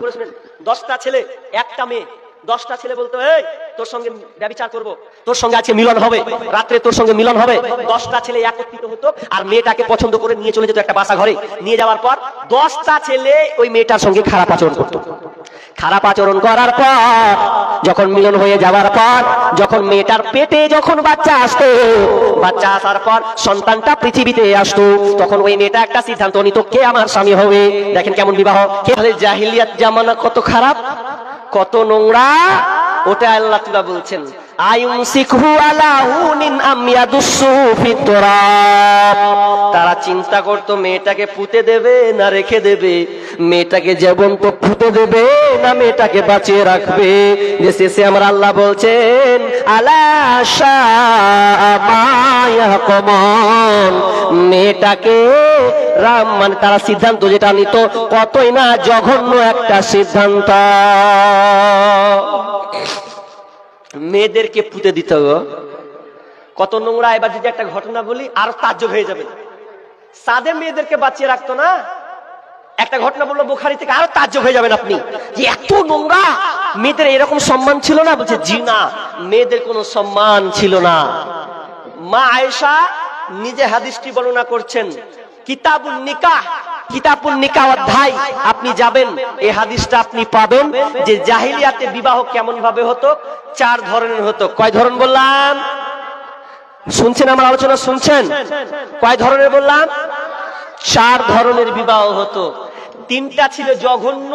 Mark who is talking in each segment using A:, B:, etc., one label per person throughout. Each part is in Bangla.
A: ভালো করে শুনেন দশটা ছেলে একটা মেয়ে। দশটা ছেলে বলতো, এই, তোর সঙ্গে ব্যবচার করব। তোর সঙ্গে আজকে মিলন হবে। রাত্রে তোর সঙ্গে মিলন হবে। দশটা ছেলে একত্রিত হতো আর মেয়েটাকে পছন্দ করে নিয়ে চলে যেত একটা বাসা ঘরে নিয়ে যাওয়ার পর দশটা ছেলে ওই মেয়েটার সঙ্গে খারাপ আচরণ করতো। খারাপ আচরণ করার পর, যখন মিলন হয়ে যাওয়ার পর, যখন মেয়েটার পেটে যখন বাচ্চা আসতো, বাচ্চা আসার পর সন্তানটা পৃথিবীতে আসতো, তখন ওই মেয়েটা একটা সিদ্ধান্ত নিত, কে আমার স্বামী হবে? দেখেন কেমন বিবাহ। জাহিলিয়াত জামানা কত খারাপ? কত নোংরা ওটা আল্লাহ তুলা বলছেন। তারা চিন্তা করতো, মেয়েটাকে পুঁতে দেবে না রেখে দেবে? মেয়েটাকে যেমন তো পুঁতে দেবে না মেয়েটাকে বাঁচিয়ে রাখবে? শেষে আমার আল্লাহ বলছেন, আলা কমন মেয়েটাকে রাম মানে তারা সিদ্ধান্ত যেটা নিত, কতই না জঘন্য একটা সিদ্ধান্ত। মেয়েদেরকে পুঁতে দিতে হবে। কত নোংরা, এবার যদি একটা ঘটনা বলি, আরও তাজ্য হয়ে যাবে। সাদে মেয়েদেরকে বাঁচিয়ে রাখতো না, একটা ঘটনা বলল বুখারি থেকে, আরও তাজ্য হয়ে যাবেন আপনি। যে এত নোংরা, মেয়েদের এরকম সম্মান ছিল না? বলছে, জি না, মেয়েদের কোনো সম্মান ছিল না। মা আয়েশা নিজে হাদিসটি বর্ণনা করছেন কিতাবুল নিকাহ কিতাবুল নিকাহ অধ্যায় আপনি যাবেন। এই হাদিসটা আপনি পাবেন যে জাহিলিয়াতে বিবাহ কেমন ভাবে হতো? চার ধরনের হতো। কয় ধরন বললাম? শুনছেন আমার আলোচনা? শুনছেন? কয় ধরনের বললাম? চার ধরনের বিবাহ হতো। তিনটা ছিল জঘন্য,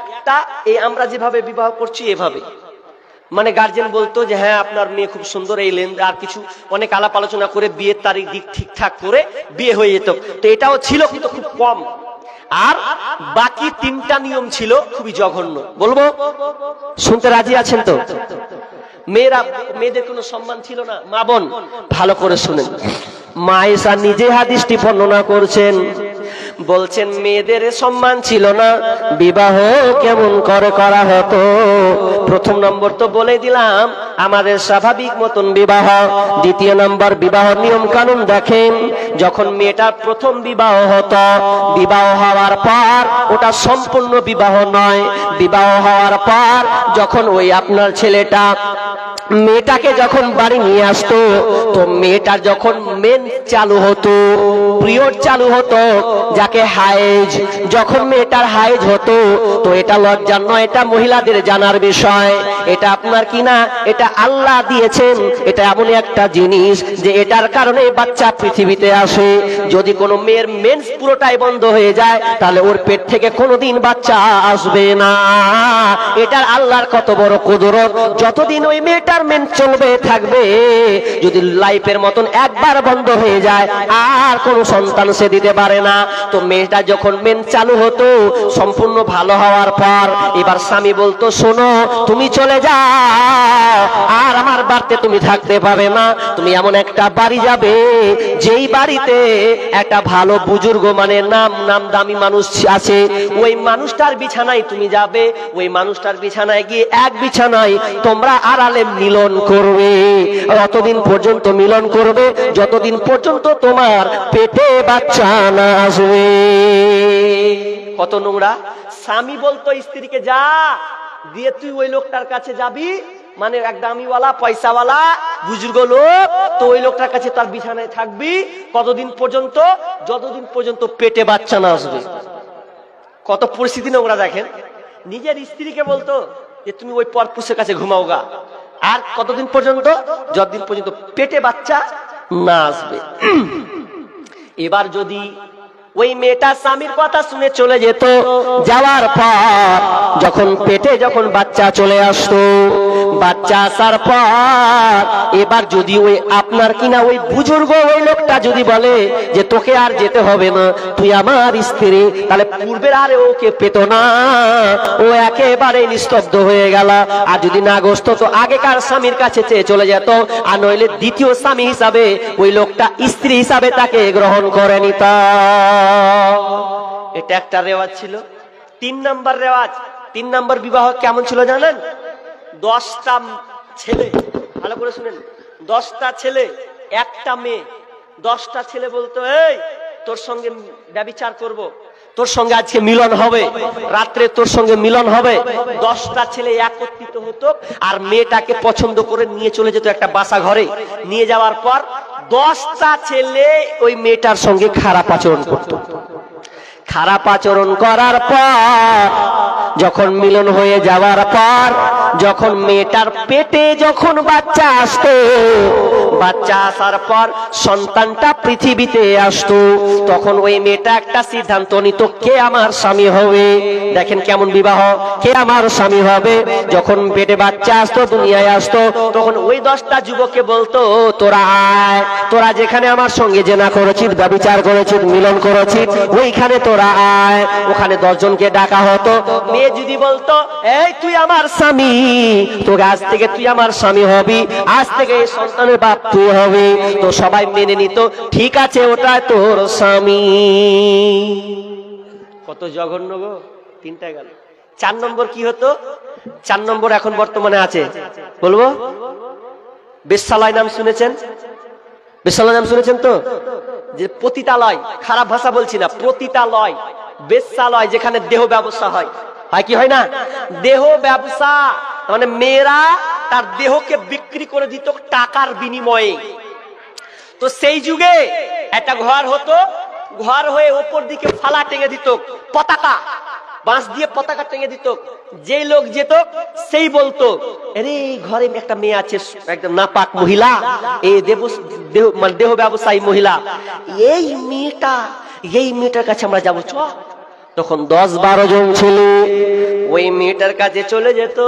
A: একটা এই আমরা যেভাবে বিবাহ করছি, এভাবে। মানে গার্জেন বলতো যে হ্যাঁ আপনার মেয়ে খুব সুন্দর, এই লেন আর কিছু অনেক আলাপ আলোচনা করে বিয়ের তারিখ, দিক ঠিকঠাক করে বিয়ে হয়ে যেত। তো এটাও ছিল কিন্তু খুব কম। আর বাকি তিনটা নিয়ম ছিল খুবই জঘন্য। বলব? শুনতে রাজি আছেন তো? মেয়েরা, মেয়েদের কোনো সম্মান ছিল না? মা, বোন? ভালো করে শুনেন। মায়েশা নিজে হাদিসটি বর্ণনা করছেন। বলছেন, মেয়েদের সম্মান ছিল না। বিবাহ কেমন করে করা হতো? প্রথম নম্বর তো বলে দিলাম, আমাদের স্বাভাবিক মতন বিবাহ। দ্বিতীয় নম্বর, বিবাহ নিয়ম কানুন দেখেন, যখন মেয়েটার প্রথম বিবাহ হতো, বিবাহ হওয়ার পর ওটা সম্পূর্ণ বিবাহ নয়। বিবাহ হওয়ার পর যখন ওই আপনার ছেলেটা মেয়েটাকে যখন বাড়ি নিয়ে আসতো, তো মেয়েটার যখন মেন চালু হতো পিরিয়ড চালু হতো, যাকে হাইজ যখন মেয়েটার হাইজ হতো, তো এটা লজ্জার নয়, এটা মহিলাদের জানার বিষয়। এটা আপনার কি না? এটা আল্লাহ দিয়েছেন। এটা এমন একটা জিনিস যে এটার কারণে বাচ্চা পৃথিবীতে আসে। যদি কোনো মেয়ের মেন্স পুরোটাই বন্ধ হয়ে যায়, তাহলে ওর পেট থেকে কোনোদিন বাচ্চা আসবে না। এটার আল্লাহর কত বড় কুদরত। যতদিন ওই মেয়েটার মেন চলবে, থাকবে। যদি লাইফের মতন একবার বন্ধ হয়ে যায়, আর কোনো সন্তান সে দিতে পারে না। তো মেয়েটা যখন মেন চালু হতো, সম্পূর্ণ ভালো হওয়ার পর, এবার স্বামী বলতো, শোনো, তুমি চলে যাও, আর আমার বাড়িতে তুমি থাকতে পাবে না তুমি এমন একটা বাড়ি যাবে, যেই বাড়িতে একটা ভালো বুজুর্গ মানে নাম নাম দামি মানুষ আছে। ওই মানুষটার বিছানায় তুমি যাবে, ওই মানুষটার বিছানায় গিয়ে এক বিছানায় তোমরা আড়ালে মিলন করবে। অতদিন পর্যন্ত মিলন করবে, যতদিন পর্যন্ত তোমার পেটে বাচ্চা না আসবে। কত নোংরা। স্বামী বলতো, স্ত্রীকে যা, দিয়ে তুই ওই লোকটার কাছে যাবি মানে এক দামিওয়ালা, পয়সাওয়ালা, বুজুর্গ লোক, তো ওই লোকটার কাছে তার বিছানায় থাকবি, কতদিন পর্যন্ত? যতদিন পর্যন্ত পেটে বাচ্চা না আসবে। কত পরিস্থিতি নোংরা দেখেন। নিজের স্ত্রীকে বলতো যে, তুমি ওই পরপুষের কাছে ঘুমাও গা। আর কতদিন পর্যন্ত? যতদিন পর্যন্ত পেটে বাচ্চা না আসবে। এবার যদি ওই মেয়েটা স্বামীর কথা শুনে চলে যেত। যাওয়ার পর যখন পেটে যখন বাচ্চা চলে আসতো, বাচ্চা আসার পর এবার যদি ওই আপনার কিনা ওই বুজুর্গ ওই লোকটা যদি বলে যে তোকে আর যেতে হবে না, তুই আমার স্ত্রী, তাহলে পূর্বের আর ওকে পেত না। ও একেবারে নিস্তব্ধ হয়ে গেল। আর যদি না গোস্ত, তো আগেকার স্বামীর কাছে চেয়ে চলে যেত। আর নইলে দ্বিতীয় স্বামী হিসাবে ওই লোকটা স্ত্রী হিসাবে তাকে গ্রহণ করে নিত। এটা একটা রেওয়াজ ছিল। তিন নাম্বার রেওয়াজ, তিন নাম্বার বিবাহ কেমন ছিল জানেন? দশটা ছেলে, ভালো করে শুনেন। দশটা ছেলে, একটা মেয়ে। দশটা ছেলে বলতো, এই, তোর সঙ্গে ব্যবিচার করব। তোর সঙ্গে আজকে মিলন হবে। রাত্রে তোর সঙ্গে মিলন হবে। দশটা ছেলে একত্রিত হতো আর মেয়েটাকে পছন্দ করে নিয়ে চলে যেত একটা বাসা ঘরে। নিয়ে যাওয়ার পর দশটা ছেলে ওই মেয়েটার সঙ্গে খারাপ আচরণ করতো। খারাপ আচরণ করার পর যখন মিলন হয়ে যাওয়ার পর, যখন মেয়েটার পেটে যখন বাচ্চা আসতো, বাচ্চা আসার পর সন্তানটা পৃথিবীতে আসতো, তখন ওই মেয়েটা একটা সিদ্ধান্ত নিত, কে আমার স্বামী হবে? দেখেন কেমন বিবাহ, কে আমার স্বামী হবে? যখন পেটে বাচ্চা আসতো, দুনিয়ায় আসতো, তখন ওই দশটা যুবককে বলতো, তোরা আয়, তোরা যেখানে আমার সঙ্গে জেনা করেছিস, ব্যবচার করেছিস, মিলন করেছিস, ওইখানে তোরা আয়। ওখানে দশজনকে ডাকা হতো মেয়ে যদি বলতো, এই তুই আমার স্বামী, তোকে আজ থেকে তুই আমার স্বামী হবি, আজ থেকে এই সন্তানের বাপ তুই হবি। তো সবাই মেনে নিত, ঠিক আছে ওটা তোর স্বামী। কত জঘন্য গো, তিনটা গেল। চার নম্বর কি হতো? চার নম্বর এখন বর্তমানে আছে। বলব? বেশালয় নাম শুনেছেন? বেশালয় নাম শুনেছেন তো? যে পতিতালয়, খারাপ ভাষা বলছি না প্রতিতালয় বেশ্যালয় যেখানে দেহ ব্যবসা হয়। হয় কি হয় না? দেহ ব্যবসা মানে মেয়েরা তার দেহকে বিক্রি করে দিত টাকার বিনিময়ে। তো সেই যুগে একটা ঘর হতো, ঘর হয়ে ওপর দিকে ফালা টেঙে দিত, পতাকা, বাঁশ দিয়ে পতাকা টেঙে দিত। যেই লোক যেত, সেই বলতো, আরে, ঘরে একটা মেয়ে আছে, একদম নাপাক মহিলা এই দেব দেহ মানে দেহ ব্যবসায়ী মহিলা। এই মেয়েটা, এই মেয়েটার কাছে আমরা যাব চ তখন দশ বারো জন ছিল ওই মেয়েটার কাছে চলে যেত,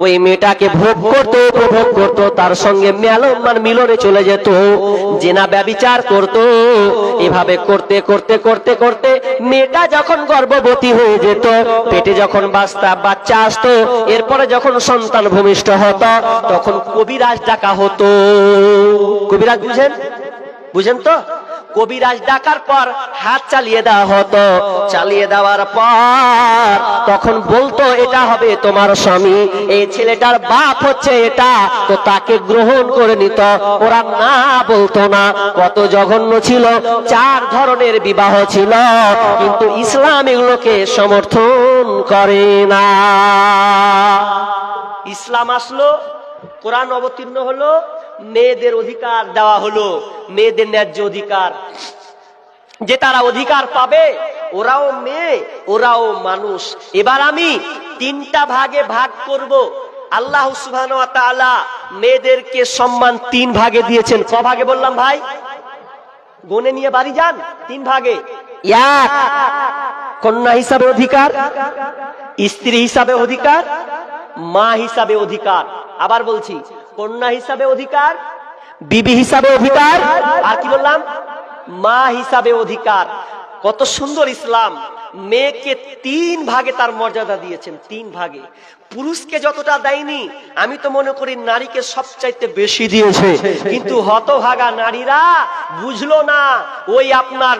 A: ওই মেয়েটাকে ভোগ করতো, উপভোগ করতো, তার সঙ্গে মেলন মানে মিলনে চলে যেত, জেনা ব্যবিচার করত। এভাবে করতে করতে করতে করতে মেয়েটা যখন গর্ভবতী হয়ে যেত, পেটে যখন বাস্তা বাচ্চা আসতো, এরপরে যখন সন্তান ভূমিষ্ঠ হতো, তখন কবিরাজ ডাকা হতো। কবিরাজ বুঝেন? বুঝেন তো? কবিরাজ ডাকার পর হাত চালিয়ে দেওয়া হতো। চালিয়ে দেওয়ার পর তখন বলতো, এটা হবে তোমার স্বামী, এই ছেলেটার বাপ হচ্ছে এটা। তো তাকে গ্রহণ করে নিত। ওরা না বলতো না, কত জঘন্য ছিল, চার ধরনের বিবাহ ছিল, কিন্তু ইসলাম এগুলোকে সমর্থন করে না। ইসলাম আসলো, কোরআন অবতীর্ণ হলো মেয়েদের অধিকার দেওয়া হলো মেয়েদের ন্যায্য অধিকার। যে তারা অধিকার পাবে ওরাও মেয়ে ওরাও মানুষ। এবার আমি তিনটা ভাগে ভাগ করব। আল্লাহ মেয়েদেরকে সম্মান তিন ভাগে দিয়েছেন। ক ভাগে বললাম ভাই? গনে নিয়ে বাড়ি যান তিন ভাগে। এক কন্যা হিসাবে অধিকার স্ত্রী হিসাবে অধিকার মা হিসাবে অধিকার। আবার বলছি কন্যা হিসাবে অধিকার বিবি হিসাবে অধিকার। আর কি বললাম? মা হিসাবে অধিকার। কত সুন্দর ইসলাম। মেয়েকে তিন ভাগে তার মর্যাদা দিয়েছেন তিন ভাগে। পুরুষকে যতটা দেয়নি আমি তো মনে করি নারীকে সবচাইতে বেশি দিয়েছে। কিন্তু হতভাগা নারীরা বুঝলো না ওই আপনার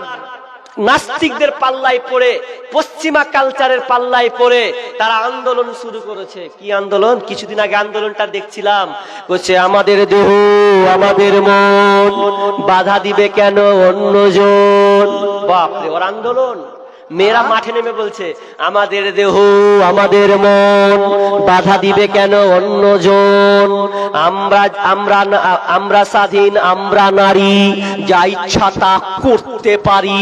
A: নাস্তিকদের পাল্লায় পড়ে, পশ্চিমা কালচারের পাল্লায় পড়ে, তারা আন্দোলন শুরু করেছে। কি আন্দোলন? কিছুদিন আগে আন্দোলনটা দেখছিলাম। বলছে, আমাদের দেহ, আমাদের মন, বাধা দিবে কেন অন্যজন? বাপরে, ওর আন্দোলন। মেয়েরা মাঠে নেমে বলছে আমাদের দেহ আমাদের মন বাধা দিবে কেন অন্যজন আমরা আমরা আমরা স্বাধীন আমরা নারী যা ইচ্ছা তা করতে পারি।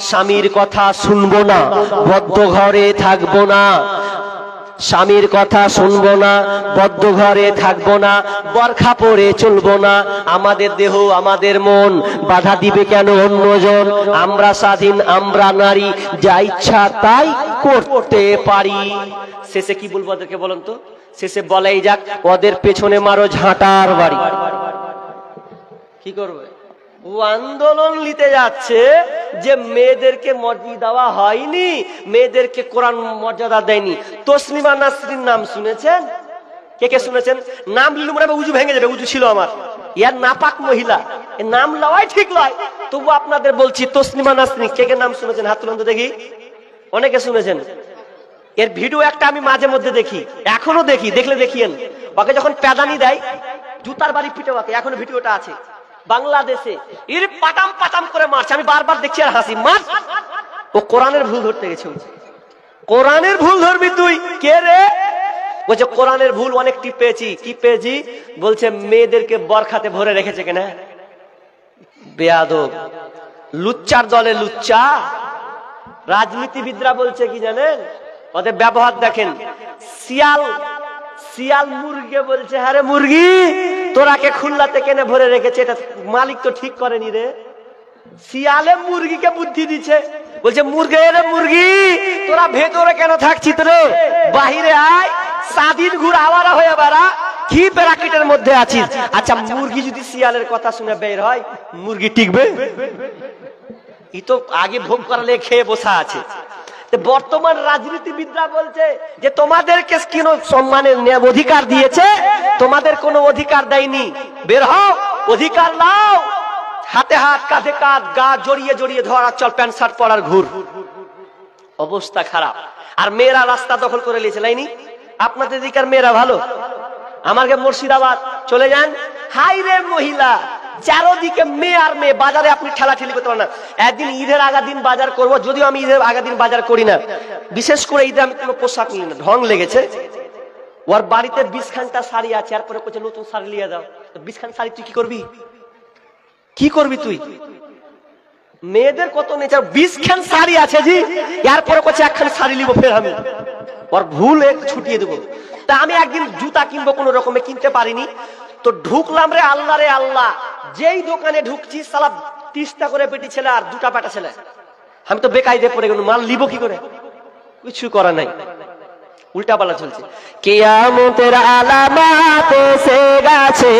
A: স্বামীর কথা শুনব না বদ্ধ ঘরে থাকব না। স্বামীর কথা শুনব না, বদ্ধ ঘরে থাকব না, বরখা পরে চলবো না। আমাদের দেহ, আমাদের মন, বাধা দিবে কেন অন্যজন আমরা স্বাধীন, আমরা নারী, যা ইচ্ছা তাই করতে পারি। শেষে কি বলব ওদেরকে বলুন তো? শেষে বলাই যাক, ওদের পেছনে মারো ঝাঁটার বাড়ি। কি করবে? ও আন্দোলন নিতে যাচ্ছে যে মেয়েদেরকে মর্যাদা দেওয়া হয়নি, মেয়েদেরকে কোরআন মর্যাদা দেয়নি। তসলিমা নাসরিন নাম শুনেছেন? কে কে শুনেছেন? নাম লিলু মনে উজু ভেঙে যাবে, উজু ছিল আমার। ইয়ার নাপাক মহিলা নাম লওয়াই ঠিক নয়। তবু আপনাদের বলছি, তসলিমা নাসরিন, কে কে নাম শুনেছেন? হাত তুলন্ত দেখি। অনেকে শুনেছেন। এর ভিডিও একটা আমি মাঝে মধ্যে দেখি, এখনও দেখি, দেখলে দেখিয়েন। ওকে যখন প্যাদানি দেয়, জুতার বাড়ি পিটে ওকে, এখনও ভিডিওটা আছে। বাংলাদেশে এর পাটাম পাটাম করে মারছে। আমি বারবার দেখছি আর হাসি। মার। ও কোরআনের ভুল ধরতে গেছে। কোরআনের ভুল ধরবি তুই। কে রে? বলছে, কোরআনের ভুল অনেক অনেকটি পেয়েছি। কি পেয়েছি? বলছে, মেয়েদেরকে বরখাতে ভরে রেখেছে কেনা? বেয়াদব। লুচ্চার দলে লুচ্চা। রাজনীতিবিদরা বলছে কি জানেন? ওদের ব্যবহার দেখেন। শিয়াল শিয়াল মুরগি বলছে, আরে মুরগি, তোরাকে খুলনাতে কেনে ভরে রেখেছে? এটা মালিক তো ঠিক করেনি রে। শিয়ালে মুরগিকে বুদ্ধি দিচ্ছে, বলছে, মুরগি রে মুরগি, তোরা ভেতরে কেন থাকছিস রে? বাহিরে আয়, স্বাধীন ঘুর আওয়ারা হয়ে বেড়া কি প্যারাকিটের মধ্যে আছিস। আচ্ছা মুরগি যদি শিয়ালের কথা শুনে বের হয়, মুরগি টিকবে? ই তো আগে ভোগ করালে খেয়ে বসা আছে। বর্তমান রাজনীতিবিদরা বলছে যে তোমাদেরকে কেন সম্মানের অধিকার দিয়েছে, তোমাদের কোনো অধিকার দেয়নি। বের হও, অধিকার নাও। হাতে হাত, কাঁধে কাঁধ, গা জড়িয়ে জড়িয়ে ধরা চল প্যান্ট, শার্ট পরার ঘুর। অবস্থা খারাপ। আর মেয়েরা রাস্তা দখল করে নিয়েছে, লাইনি? আপনাদের দিকার মেয়েরা ভালো? আমাকে মুর্শিদাবাদ, চলে যান? হাই রে মহিলা! চারোদিকে মেয়ে আর মেয়ে বাজারে আপনি ঠেলা ঠেলি করতে পারেন না। একদিন ঈদের আগা দিন বাজার করব, যদিও আমি ঈদের আগা দিন বাজার করি না। বিশেষ করে ঈদে আমি কোনো পোশাক নিই না, ঢং লেগেছে। ওর বাড়িতে বিশ খানটা শাড়ি আছে আর পরে কোথায় নতুন শাড়ি নিয়ে যাও। তো বিশ খান শাড়ি তুই কি করবি? কি করবি তুই? মেয়েদের কত নেচার, বিশ খান শাড়ি আছে জি, এরপরে কোথায় একখান শাড়ি নিবো ফের আমি। ওর ভুল এক ছুটিয়ে দেবো। তা আমি একদিন জুতা কিনবো কোনো রকমে, কিনতে পারিনি। তো ঢুকলাম রে আল্লাহ রে আল্লাহ। যেই দোকানে ঢুকছি, সালা তিস্তা করে বেটি ছেলে আর দুটা বেটা ছেলে। আমি তো বেকায়দে পড়ে গেল মাল লিব কি করে? কিছু করা নাই। উল্টা পালা চলছে। কেয়ামতের আলামাত সে গেছে।